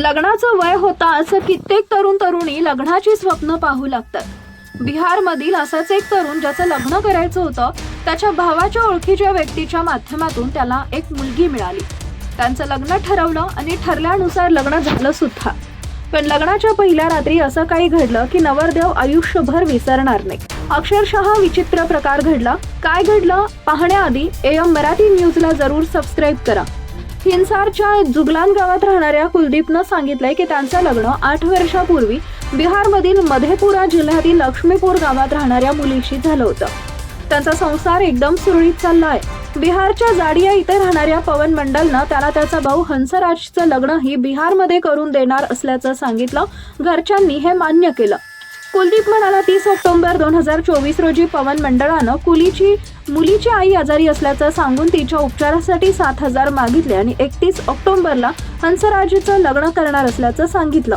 लग्नाचं वय होता असं कित्येक तरुण तरुणी लग्नाची स्वप्न पाहू लागतात. बिहारमधील असाच एक तरुण ज्याचं लग्न करायचं होतं त्याच्या भावाच्या ओळखीच्या व्यक्तीच्या माध्यमातून त्याला एक मुलगी मिळाली. त्यांचं लग्न ठरवलं आणि ठरल्यानुसार लग्न झालं सुद्धा. पण लग्नाच्या पहिल्या रात्री असं काही घडलं की नवरदेव आयुष्यभर विसरणार नाही. अक्षरशः विचित्र प्रकार घडला. काय घडलं? पाहण्याआधी एम मराठी न्यूजला जरूर सबस्क्राईब करा. हिंसारच्या जुगलान गावात राहणाऱ्या कुलदीपनं सांगितलंय की त्यांचं लग्न आठ वर्षापूर्वी बिहारमधील मधेपुरा जिल्ह्यातील लक्ष्मीपूर गावात राहणाऱ्या मुलीशी झालं होतं. त्यांचा संसार एकदम सुरळीत चालला आहे बिहारच्या जाडिया इथे राहणाऱ्या पवन मंडलनं त्याला त्याचा भाऊ हंसराजचं लग्नही बिहारमध्ये करून देणार असल्याचं सांगितलं. घरच्यांनी हे मान्य केलं. कुलदीप म्हणाला तीस ऑक्टोबर दोन हजार चोवीस रोजी पवन मंडळानं कुलीची मुलीची आई आजारी असल्याचं सांगून तिच्या उपचारासाठी सात हजार मागितले आणि एकतीस ऑक्टोबरला हंसराजचं लग्न करणार असल्याचं सांगितलं.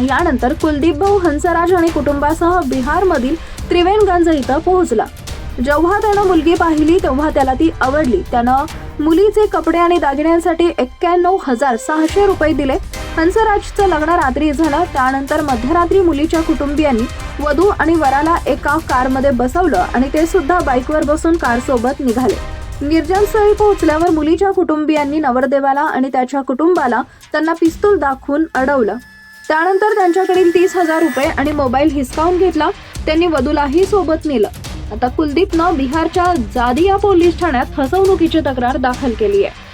यानंतर कुलदीप भाऊ हंसराज आणि कुटुंबासह बिहारमधील त्रिवेणगंज इथं पोहोचला. जेव्हा त्यानं मुलगी पाहिली तेव्हा त्याला ती आवडली. त्यानं मुलीचे कपडे आणि दागिन्यांसाठी एक्क्याण्णव हजार सहाशे रुपये दिले. हंसराजचं लग्न रात्री झालं. त्यानंतर मध्यरात्री मुलीच्या कुटुंबियांनी वधू आणि वराला एका कारमध्ये बसवलं आणि ते सुद्धा बाईकवर बसून कारसोबत निघाले. निर्जनस्थळी पोहोचल्यावर मुलीच्या कुटुंबियांनी नवरदेवाला आणि त्याच्या कुटुंबाला त्यांना पिस्तूल दाखवून अडवलं. त्यानंतर त्यांच्याकडील तीस हजार रुपये आणि मोबाईल हिसकावून घेतला. त्यांनी वधूलाही सोबत नेलं. आता कुलदीपनं बिहारच्या जादिया पोलीस ठाण्यात फसवणुकीची तक्रार दाखल केली आहे.